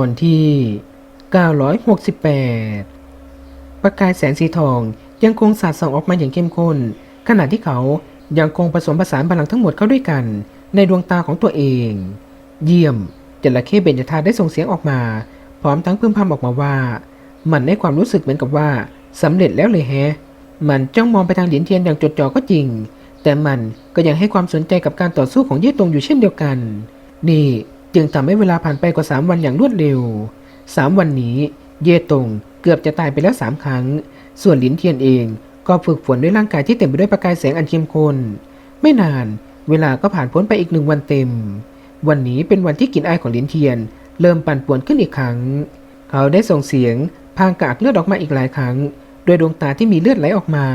อนที่ 968 ประกายแสงสีทองยังคงสาดส่องออกมาอย่างเข้มข้น ขณะที่เขายังคงผสมผสานพลังทั้งหมดเข้าด้วยกัน ในดวงตาของตัวเอง เยี่ยมจระเข้เบญจธาได้ส่งเสียงออกมา พร้อมทั้งพึมพำออกมาว่า มันได้ความรู้สึกเหมือนกับว่าสำเร็จแล้วเลยแฮะ มันจ้องมองไปทางเหรียญเทียนอย่างจดจ่อก็จริง แต่มันก็ยังให้ความสนใจกับการต่อสู้ของเย่ตงอยู่เช่นเดียวกัน นี่ จึงทำให้เวลาผ่านไปกว่า 3 วันอย่างรวดเร็ว 3 วันนี้ เย่ตงเกือบจะตายไปแล้ว 3 ครั้ง ส่วนหลินเทียนเองก็ฝึกฝนด้วยร่างกายที่เต็มไปด้วยประกายแสงอันเข้มข้นไม่นานเวลาก็ผ่านพ้นไปอีกหนึ่งวันเต็ม วันนี้เป็นวันที่กลิ่นอายของหลินเทียน เริ่มปั่นป่วนขึ้นอีกครั้ง เขาได้ส่งเสียงพางกากเลือดออกมาอีกหลายครั้ง โดยดวงตาที่มีเลือดไหลออกมา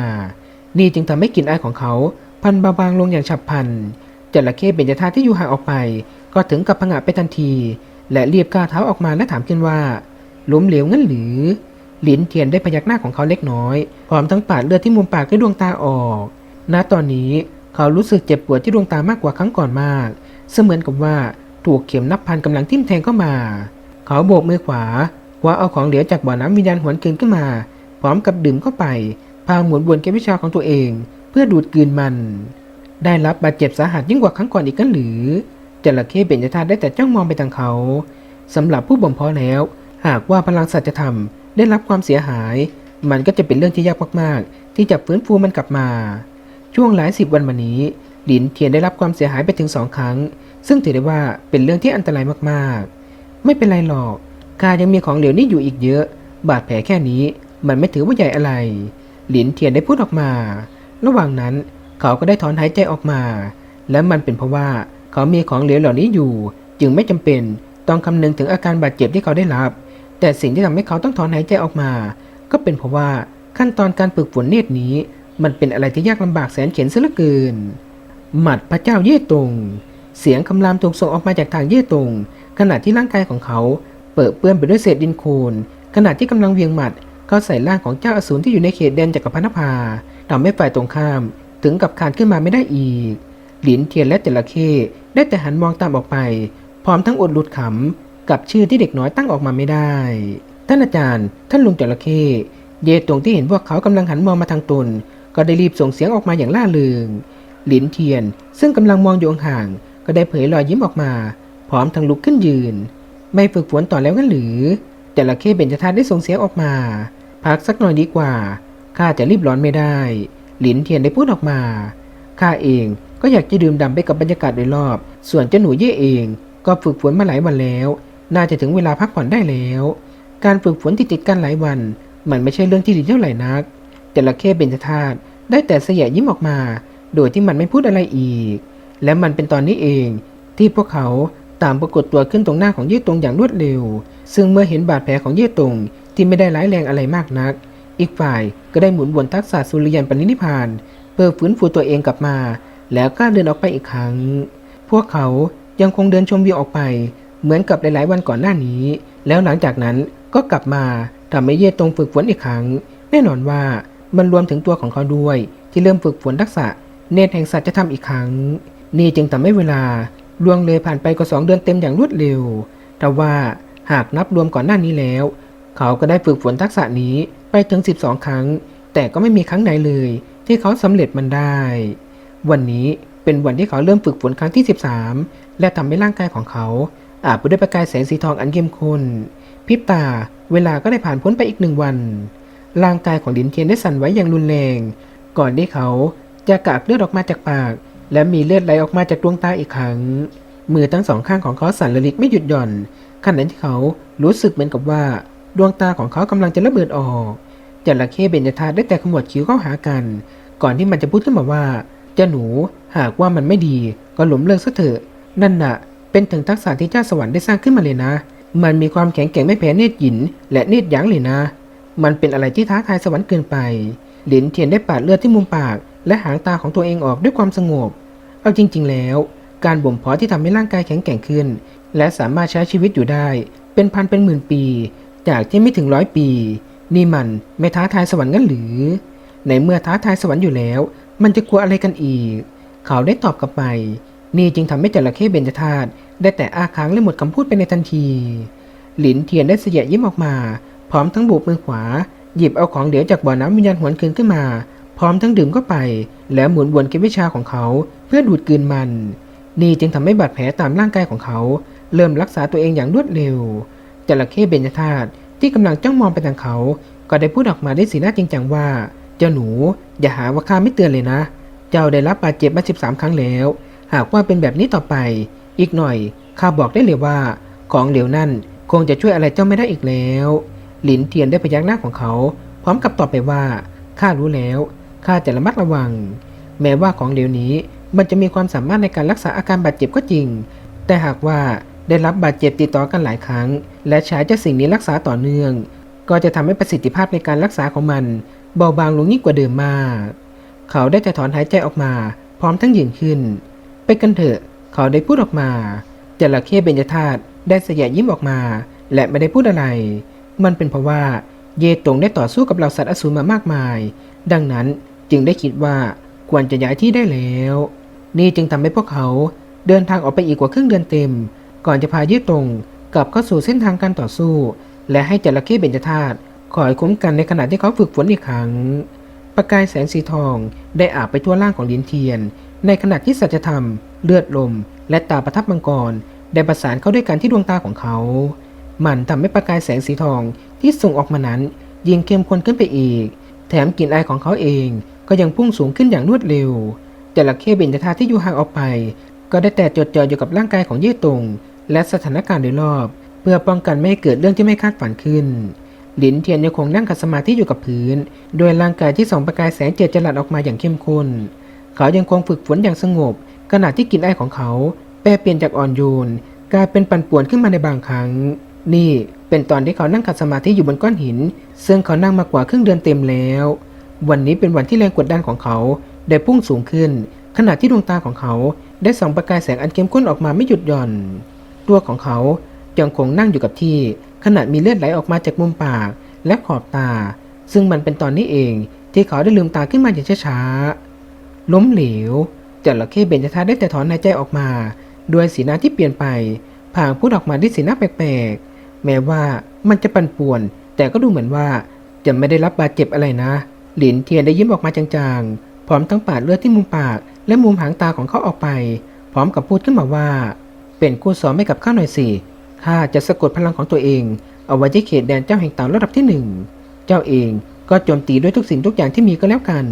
นี่จึงทำให้กลิ่นอายของเขา พันเบาบางลงอย่างฉับพลันจระเข้เบญจธาที่อยู่ห่างออกไป ก็ถึงกับผงะไปทันที และรีบก้าวเท้าออกมาและถามขึ้นว่าล้มเหลวงั้นหรือ หลินเทียนได้พยักหน้าของเขาเล็กน้อยพร้อมทั้งปาดเลือดที่มุมปากด้วยดวงตาออก ณตอนนี้เขารู้สึกเจ็บปวดที่ดวงตามากกว่าครั้งก่อนมาก เสมือนกับว่าถูกเข็มนับพันกำลังทิ่มแทงเข้ามา เขาโบกมือขวาคว้าเอาของเหลวจากบ่อน้ำวิญญาณหวนคืนขึ้นมา พร้อมกับดื่มเข้าไป พาหมุนวนเกมวิชาของตัวเอง เพื่อดูดกลืนมัน ได้รับบาดเจ็บสาหัสยิ่งกว่าครั้งก่อนอีกกันหรือ จระเข้เบญจธาตุได้แต่จ้องมองไปทางเขาสำหรับผู้บ่มเพาะแล้ว หากว่าพลังสัจธรรมได้รับความเสียหาย มันก็จะเป็นเรื่องที่ยากมากๆ ที่จะฟื้นฟูมันกลับมา ช่วงหลายสิบวันมานี้หลินเทียนได้รับความเสียหายไปถึงสองครั้ง ซึ่งถือได้ว่าเป็นเรื่องที่อันตรายมากๆ ไม่เป็นไรหรอกข้ายังมีของเหลวนี่อยู่อีกเยอะ บาดแผลแค่นี้ มันไม่ถือว่าใหญ่อะไร หลินเทียนได้พูดออกมา ระหว่างนั้นเขาก็ได้ถอนหายใจออกมา และมันเป็นเพราะว่า เขามีของเหลวเหล่านี้อยู่ จึงไม่จำเป็นต้องคำนึงถึงอาการบาดเจ็บที่เขาได้รับ แต่สิ่งที่ทำให้เขาต้องถอนหายใจออกมา ก็เป็นเพราะว่าขั้นตอนการฝึกฝนเนตรนี้ มันเป็นอะไรที่ยากลำบากแสนเข็ญเสียเหลือเกิน หมัดพระเจ้าเย่ตง เสียงคำรามถูกส่งออกมาจากทางเย่ตง ขณะที่ร่างกายของเขา เปิดเปื้อนไปด้วยเศษดินโคลนขณะที่กำลังเวียงหมัดเข้าใส่ร่างของเจ้าอสูรที่อยู่ในเขตแดนจักรพรรดินภาทำให้ฝ่ายตรงข้าม ถึงกับคานขึ้นมาไม่ได้อีก หลินเทียนและจระเข้ ได้แต่หันมองตามออกไป พร้อมทั้งอดหลุดขำกับชื่อที่เด็กน้อยตั้งออกมาไม่ได้ ท่านอาจารย์ ท่านลุงจระเข้เยตงที่เห็นพวกเขากำลังหันมองมาทางตน ก็ได้รีบส่งเสียงออกมาอย่างล่าเริงหลินเทียน ซึ่งกำลังมองอยู่ห่างก็ได้เผยรอยยิ้มออกมา พร้อมทั้งลุกขึ้นยืน ไม่ฝึกฝนต่อแล้วงั้นหรือจระเข้เบญจธาตุได้ส่งเสียงออกมา พักสักหน่อยดีกว่าข้าจะรีบร้อนไม่ได้ หลินเทียนได้พูดออกมาข้าเอง ก็อยากจะดื่มด่ำไปกับบรรยากาศโดยรอบ ส่วนเจ้าหนูเย่เอง ก็ฝึกฝนมาหลายวันแล้ว น่าจะถึงเวลาพักผ่อนได้แล้ว การฝึกฝนติดติดกันหลายวัน มันไม่ใช่เรื่องที่ดีเท่าไหร่นักจระเข้เบญจธาตุได้แต่เสียยิ้มออกมา โดยที่มันไม่พูดอะไรอีก และมันเป็นตอนนี้เอง ที่พวกเขาตามปรากฏตัวขึ้นตรงหน้าของเย่ตงอย่างรวดเร็ว ซึ่งเมื่อเห็นบาดแผลของเย่ตงที่ไม่ได้ร้ายแรงอะไรมากนัก อีกฝ่ายก็ได้หมุนวนทักษะสุริยันปณินิพพานเพื่อฟื้นฟูตัวเองกลับมา แล้วกล้าเดินออกไปอีกครั้ง พวกเขายังคงเดินชมวิวออกไป เหมือนกับหลาย ๆ วันก่อนหน้านี้ แล้วหลังจากนั้นก็กลับมาทำให้เย่ตรงฝึกฝนอีกครั้ง แน่นอนว่ามันรวมถึงตัวของเขาด้วย ที่เริ่มฝึกฝนทักษะ เนตรแห่งสัตว์จะทำอีกครั้ง นี่จึงทำให้เวลาล่วงเลยผ่านไปกว่าสองเดือนเต็มอย่างรวดเร็ว แต่ว่าหากนับรวมก่อนหน้านี้แล้ว เขาก็ได้ฝึกฝนทักษะนี้ไปถึง 12 ครั้ง แต่ก็ไม่มีครั้งไหนเลย ที่เขาสำเร็จมันได้ นนี้เป็นวันที่เขาเริ่มฝึกฝนครั้งที่ 13 และทำให้ร่างกายของเขาอาบไปด้วยประกายแสงสีทองอันเข้มข้นพริบตา เวลาก็ได้ผ่านพ้นไปอีกหนึ่งวัน ร่างกายของลินเทียนได้สั่นไหวอย่างรุนแรง ก่อนที่เขาจะกากเลือดออกมาจากปาก และมีเลือดไหลออกมาจากดวงตาอีกครั้ง มือทั้งสองข้างของเขาสั่นระลิกไม่หยุดหย่อน ขณะที่เขารู้สึกเหมือนกับว่า ดวงตาของเขากำลังจะระเบิดออกจระเข้เบญจธาตุได้แต่ขมวดคิ้วเข้าหากัน ก่อนที่มันจะพูดขึ้นมาว่า จ้าหนูหากว่ามันไม่ดีก็หลมเลิกซะเถอะ นั่นน่ะ เป็นถึงทักษะที่เจ้าสวรรค์ได้สร้างขึ้นมาเลยนะ มันมีความแข็งแกร่งไม่แพ้เนตรหยิน และเนตรหยางเลยนะ มันเป็นอะไรที่ท้าทายสวรรค์เกินไป หลินเทียนได้ปาดเลือดที่มุมปาก และหางตาของตัวเองออกด้วยความสงบ เอาจริง ๆ แล้ว การบ่มเพาะที่ทำให้ร่างกายแข็งแกร่งขึ้น และสามารถใช้ชีวิตอยู่ได้ เป็นพันเป็นหมื่นปี จากที่ไม่ถึงร้อยปี นี่มันไม่ท้าทายสวรรค์งั้นหรือ ในเมื่อท้าทายสวรรค์อยู่แล้ว มันจะกลัวอะไรกันอีก เขาได้ตอบกลับไป นี่จึงทำให้จระเข้เบญจธาตุได้แต่อาค้างและหมดคำพูดไปในทันที หลินเทียนได้เสยยิ้มออกมา พร้อมทั้งบุกมือขวา หยิบเอาของเหลวจากบ่อน้ำวิญญาณหวนคืนขึ้นมา พร้อมทั้งดื่มเข้าไป แล้วหมุนวนกิวิชาของเขา เพื่อดูดกืนมัน นี่จึงทำให้บาดแผลตามร่างกายของเขา เริ่มรักษาตัวเองอย่างรวดเร็วจระเข้เบญจธาตุที่กำลังจ้องมองไปทางเขา ก็ได้พูดออกมาด้วยสีหน้าจริงจังว่า เจ้าหนู อย่าหาว่าข้าไม่เตือนเลยนะ เจ้าได้รับบาดเจ็บมา13 ครั้งแล้ว หากว่าเป็นแบบนี้ต่อไป อีกหน่อยข้าบอกได้เลยว่า ของเหลวนั่นคงจะช่วยอะไรเจ้าไม่ได้อีกแล้ว หลินเทียนได้พยักหน้าของเขา พร้อมกับตอบไปว่าข้ารู้แล้วข้าจะระมัดระวัง แม้ว่าของเหลวนี้มันจะมีความสามารถในการรักษาอาการบาดเจ็บก็จริง แต่หากว่าได้รับบาดเจ็บติดต่อกันหลายครั้ง และใช้เจ้าสิ่งนี้รักษาต่อเนื่อง ก็จะทำให้ประสิทธิภาพในการรักษาของมัน เบาบางลงยิ่งกว่าเดิมมาก เขาได้แต่ถอนหายใจออกมา พร้อมทั้งยืนขึ้น ไปกันเถอะ เขาได้พูดออกมาจระเข้เบญจธาตุได้เสยะยิ้มออกมา และไม่ได้พูดอะไร มันเป็นเพราะว่าเยตงได้ต่อสู้กับเหล่าสัตว์อสูรมามากมาย ดังนั้นจึงได้คิดว่าควรจะย้ายที่ได้แล้ว นี่จึงทำให้พวกเขาเดินทางออกไปอีกกว่าครึ่งเดือนเต็ม ก่อนจะพาเยตงกลับเข้าสู่เส้นทางการต่อสู้ และให้จระเข้เบญจธาตุ คอยคุ้มกันในขณะที่เขาฝึกฝนอีกครั้ง ประกายแสงสีทองได้อาบไปทั่วร่างของลินเทียน ในขณะที่สัจธรรม เลือดลม และตาประทับมังกร ได้ประสานเข้าด้วยกันที่ดวงตาของเขา มันทำให้ประกายแสงสีทองที่ส่งออกมานั้น ยิ่งเข้มข้นขึ้นไปอีก แถมกลิ่นอายของเขาเองก็ยังพุ่งสูงขึ้นอย่างรวดเร็วจระเข้เบญจธาที่อยู่ห่างออกไป ก็ได้แต่จดจ่ออยู่กับร่างกายของเย่ตงและสถานการณ์โดยรอบ เพื่อป้องกันไม่ให้เกิดเรื่องที่ไม่คาดฝันขึ้น หลินเทียนยังคงนั่งขัดสมาธิอยู่กับพื้น โดยร่างกายที่ส่องประกายแสงเจิดจรัสออกมาอย่างเข้มข้น เขายังคงฝึกฝนอย่างสงบ ขณะที่กลินไอายของเขา แปรเปลี่ยนจากอ่อนโยน กลายเป็นปั่นป่วนขึ้นมาในบางครั้ง นี่เป็นตอนที่เขานั่งขัดสมาธิอยู่บนก้อนหิน ซึ่งเขานั่งมากว่าครึ่งเดือนเต็มแล้ว วันนี้เป็นวันที่แรงกดดันของเขาได้พุ่งสูงขึ้น ขณะที่ดวงตาของเขาได้ส่องประกายแสงอันเข้มข้นออกมาไม่หยุดหย่อน ตัวของเขายังคงนั่งอยู่กับที่ ขณะมีเลือดไหลออกมาจากมุมปากและขอบตา ซึ่งมันเป็นตอนนี้เองที่เขาได้ลืมตาขึ้นมาอย่างช้าๆ ล้มเหลวจระเข้เบญจธาได้แต่ถอนหายใจออกมา ด้วยสีหน้าที่เปลี่ยนไปพางพูดออกมาด้วยสีหน้าแปลกๆ แม้ว่ามันจะปั่นป่วน แต่ก็ดูเหมือนว่าจะไม่ได้รับบาดเจ็บอะไรนะ หลินเทียนได้ยิ้มออกมาจางๆ พร้อมทั้งปาดเลือดที่มุมปากและมุมหางตาของเขาออกไป พร้อมกับพูดขึ้นมาว่า เป็นคู่สอนให้กับข้าหน่อยสิ ข้าจะสะกดพลังของตัวเอง เอาไว้ที่เขตแดนเจ้าแห่งเต่าระดับที่หนึ่ง เจ้าเองก็โจมตีด้วยทุกสิ่งทุกอย่างที่มีก็แล้วกัน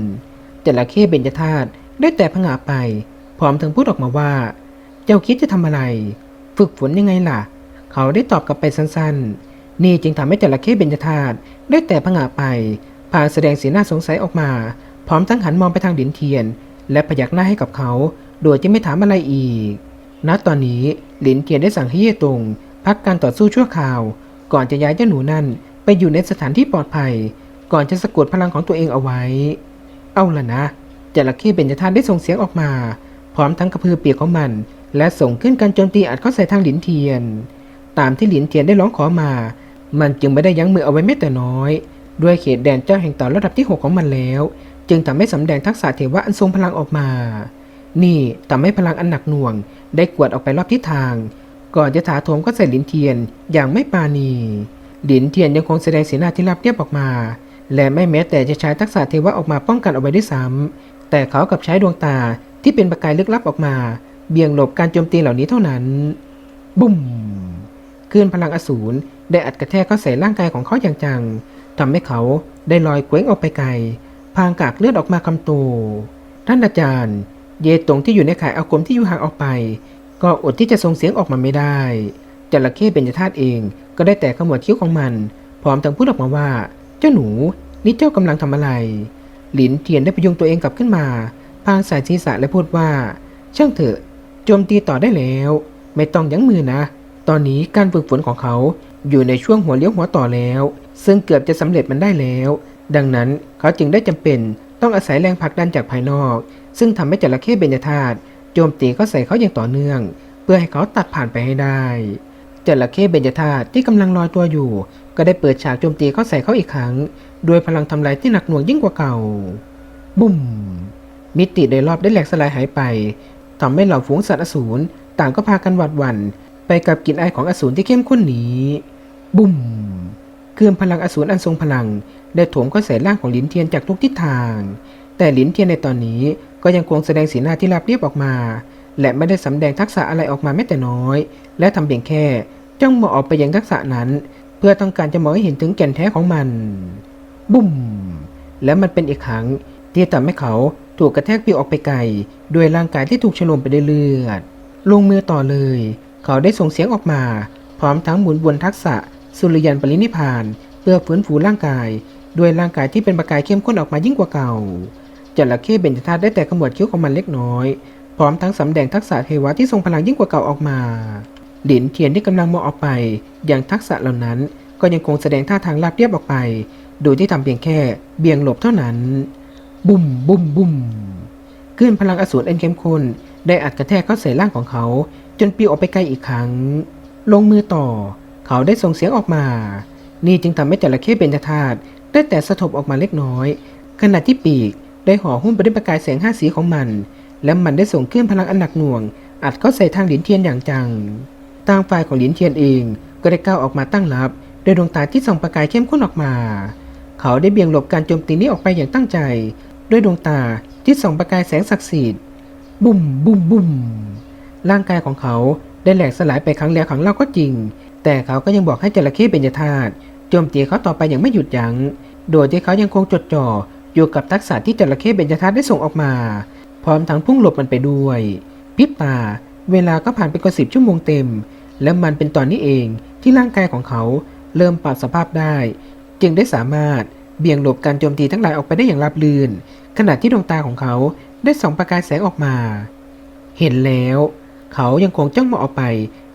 จระเข้เบญจธาตุได้แต่ผงาไป พร้อมทั้งพูดออกมาว่า เจ้าคิดจะทำอะไร ฝึกฝนยังไงล่ะ เขาได้ตอบกลับไปสั้นๆ นี่จึงทำให้จระเข้เบญจธาตุได้แต่ผงาไปพางแสดงสีหน้าสงสัยออกมา พร้อมทั้งหันมองไปทางดินเทียน และพยักหน้าให้กับเขา โดยจะไม่ถามอะไรอีกณตอนนี้หลินเทียนได้สั่งให้เย่ตง พักการต่อสู้ชั่วคราว ก่อนจะย้ายเจ้าหนูนั่นไปอยู่ในสถานที่ปลอดภัย ก่อนจะสะกดพลังของตัวเองเอาไว้ เอาล่ะนะจระเข้เบญจธาตุได้ส่งเสียงออกมา พร้อมทั้งกระพือเปียกของมัน และส่งขึ้นการโจมตีอัดเข้าใส่ทางหลินเทียน ตามที่หลินเทียนได้ร้องขอมา มันจึงไม่ได้ยั้งมือเอาไว้แม้แต่น้อย ด้วยเขตแดนเจ้าแห่งต่าระดับที่ 6 ของมันแล้ว จึงทำให้สำแดงทักษะเทวะอันทรงพลังออกมา นี่ทำให้พลังอันหนักหน่วง ได้กวดออกไปรอบทิศทาง ก่อนจะถาโถมก็ใส่หลินเทียนอย่างไม่ปราณี หลินเทียนยังคงแสดงสีหน้าที่รับเรียบออกมา และไม่แม้แต่จะใช้ทักษะเทวะออกมาป้องกันเอาไว้ด้วยซ้ำแต่เขากับใช้ดวงตาที่เป็นประกายลึกลับออกมา เบี่ยงหลบการโจมตีเหล่านี้เท่านั้น บุ้มคลื่นพลังอสูรได้อัดกระแทกเข้าใส่ร่างกายของเขาอย่างจังทำให้เขาได้ลอยเคว้งออกไปไกล พางกากเลือดออกมาคำโต ท่านอาจารย์ เยตงที่อยู่ในข่ายอาคมที่อยู่ห่างออกไป ก็อดที่จะส่งเสียงออกมาไม่ได้จระเข้เบญจธาตุเองก็ได้แต่ขมวดคิ้วของมัน พร้อมทั้งพูดออกมาว่า เจ้าหนู นี่เจ้ากำลังทำอะไร หลินเทียนได้พยุงตัวเองกลับขึ้นมาพางสายศีรษะและพูดว่า ช่างเถอะ โจมตีต่อได้แล้ว ไม่ต้องยั้งมือนะ ตอนนี้การฝึกฝนของเขาอยู่ในช่วงหัวเลี้ยวหัวต่อแล้ว ซึ่งเกือบจะสำเร็จมันได้แล้ว ดังนั้นเขาจึงได้จำเป็นต้องอาศัยแรงผลักดันจากภายนอก ซึ่งทำให้จระเข้เบญจธาตุ โจมตีเข้าใส่เขาอย่างต่อเนื่อง เพื่อให้เขาตัดผ่านไปให้ได้จระเข้เบญจธาตุที่กำลังลอยตัวอยู่ ก็ได้เปิดฉากโจมตีเข้าใส่เขาอีกครั้งด้วยพลังทำลายที่หนักหน่วงยิ่งกว่าเก่า บุ้ม มิติโดยรอบได้แหลกสลายหายไปทำให้เหล่าฝูงสัตว์อสูรต่างก็พากันหวาดหวั่นไปกับกลิ่นอายของอสูรที่เข้มข้นนี้ บุ้ม เคลื่อนพลังอสูรอันทรงพลัง ได้โถมเข้าใส่ร่างของหลินเทียนจากทุกทิศทาง แต่หลินเทียนในตอนนี้ ก็ยังคงแสดงสีหน้าที่ราบเรียบออกมา และไม่ได้สำแดงทักษะอะไรออกมาแม้แต่น้อย และทำเพียงแค่จ้องมองออกไปยังทักษะนั้น เพื่อต้องการจะมองให้เห็นถึงแก่นแท้ของมัน บุ้ม และมันเป็นอีกครั้งที่ทำให้เขาถูกกระแทกปิวออกไปไกลด้วยร่างกายที่ถูกฉลมไปด้วยเลือด ลงมือต่อเลย เขาได้ส่งเสียงออกมา พร้อมทั้งหมุนวนทักษะสุริยันปรินิพพาน เพื่อฟื้นฟูร่างกาย ด้วยร่างกายที่เป็นประกายเข้มข้นออกมายิ่งกว่าเก่า จระเข้เบญจธาตุได้แต่ขมวดคิ้วของมันเล็กน้อย พร้อมทั้งสำแดงทักษะเทวะที่ทรงพลังยิ่งกว่าเก่าออกมาหลินเทียนที่กำลังมองออกไป อย่างทักษะเหล่านั้น ก็ยังคงแสดงท่าทางราบเรียบออกไป โดยที่ทำเพียงแค่เบี่ยงหลบเท่านั้น บุ้มบุ้มบุ้มคลื่นพลังอสูรอันเข้มข้นได้อัดกระแทกเข้าใส่ร่างของเขา จนปลิวออกไปไกลอีกครั้ง ลงมือต่อ เขาได้ส่งเสียงออกมา นี่จึงทำให้จระเข้เบญจธาตุได้แต่สะทบออกมาเล็กน้อย ขณะที่ปีก ได้ห่อหุ้มไปด้วยประกายแสงห้าสีของมัน และมันได้ส่งคลื่นพลังอันหนักหน่วง อัดเข้าใส่ทางหลินเทียนอย่างจังทางฝ่ายของหลินเทียนเองก็ได้ก้าวออกมาตั้งรับด้วยดวงตาที่ส่องประกายเข้มข้นออกมา เขาได้เบี่ยงหลบการโจมตีนี้ออกไปอย่างตั้งใจ ด้วยดวงตาที่ส่องประกายแสงศักดิ์สิทธิ์บุ้มบุ้มบุ้มร่างกายของเขาได้แหลกสลายไปครั้งแล้วครั้งเล่าก็จริง แต่เขาก็ยังบอกให้จระเข้เบญจธาตุโจมตีเขาต่อไปอย่างไม่หยุดยัง้ง โดยที่เขายังคงจดจ่อ อยู่กับทักษะที่จระเข้เบญจธาตุได้ส่งออกมา พร้อมทั้งพุ่งหลบมันไปด้วยพิบตา เวลาก็ผ่านไปกว่าสิบชั่วโมงเต็ม และมันเป็นตอนนี้เองที่ร่างกายของเขาเริ่มปรับสภาพได้ จึงได้สามารถเบี่ยงหลบการโจมตีทั้งหลายออกไปได้อย่างราบรื่น ขณะที่ดวงตาของเขาได้ส่องประกายแสงออกมา เห็นแล้ว เขายังคงจ้องมองออกไป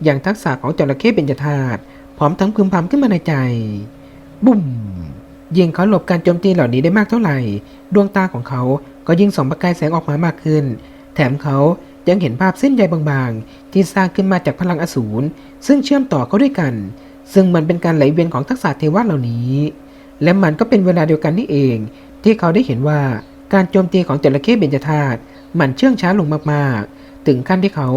อย่างทักษะของจระเข้เบญจธาตุพร้อมทั้งพึมพำขึ้นมาในใจ บุ้ม ยิ่งเขาหลบการโจมตีเหล่านี้ได้มากเท่าไหร่ ดวงตาของเขาก็ยิ่งส่องประกายแสงออกมามากขึ้น แถมเขายังเห็นภาพเส้นใยบางๆ ที่สร้างขึ้นมาจากพลังอสูรซึ่งเชื่อมต่อเขาด้วยกัน ซึ่งมันเป็นการไหลเวียนของทักษะเทวะเหล่านี้ และมันก็เป็นเวลาเดียวกันนี่เอง ที่เขาได้เห็นว่าการโจมตีของจระเข้เบญจธาตุมันเชื่องช้าลงมากๆ ถึงขั้นที่เขา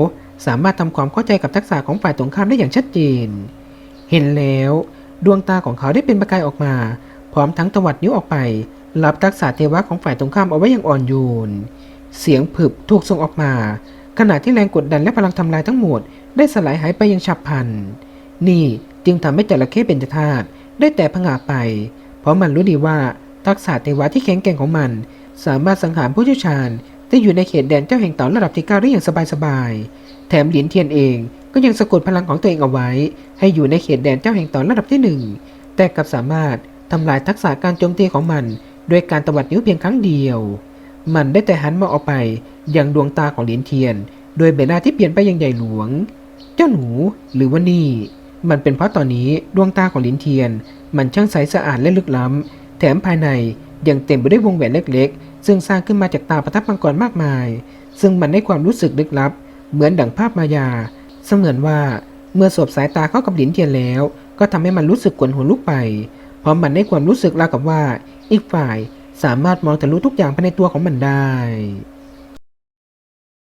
สามารถทำความเข้าใจกับทักษะของฝ่ายตรงข้ามได้อย่างชัดเจน เห็นแล้ว ดวงตาของเขาได้เป็นประกายออกมา พร้อมทั้งตวัดนิ้วออกไป รับทักษะเทวะของฝ่ายตรงข้ามเอาไว้อย่างอ่อนโยน เสียงผึบถูกส่งออกมา ขณะที่แรงกดดันและพลังทำลายทั้งหมด ได้สลายหายไปอย่างฉับพลัน นี่จึงทำให้จระเข้เบญจธาตุได้แต่ผงาไป เพราะมันรู้ดีว่าทักษะเทวะที่แข็งแกร่งของมัน สามารถสังหารผู้เชี่ยวชาญที่อยู่ในเขตแดนเจ้าแห่งเต่าระดับที่เก้าได้อย่างสบายๆ แถมหลินเทียนเองก็ยังสะกดพลังของตัวเองเอาไว้ ให้อยู่ในเขตแดนเจ้าแห่งเต่าระดับที่หนึ่งแต่กลับสามารถ ทำลายทักษะการโจมตีของมันด้วยการตวัดนิ้วเพียงครั้งเดียว มันได้แต่หันมาออกไปยังดวงตาของหลินเทียน โดยใบหน้าที่เปลี่ยนไปอย่างใหญ่หลวง เจ้าหนูหรือว่านี่ มันเป็นเพราะตอนนี้ดวงตาของหลินเทียน มันช่างใสสะอาดและลึกล้ำ แถมภายในยังเต็มไปด้วยวงแหวนเล็กๆ ซึ่งสร้างขึ้นมาจากตาประทับมังกรมากมาย ซึ่งมันให้ความรู้สึกลึกลับ เหมือนดั่งภาพมายา เสมือนว่าเมื่อสบสายตาเข้ากับหลินเทียนแล้ว ก็ทำให้มันรู้สึกขนหัวลุกไป พราะมันได้ความรู้สึกราวกับว่า อีกฝ่ายสามารถมองทะลุทุกอย่างภายในตัวของมันได้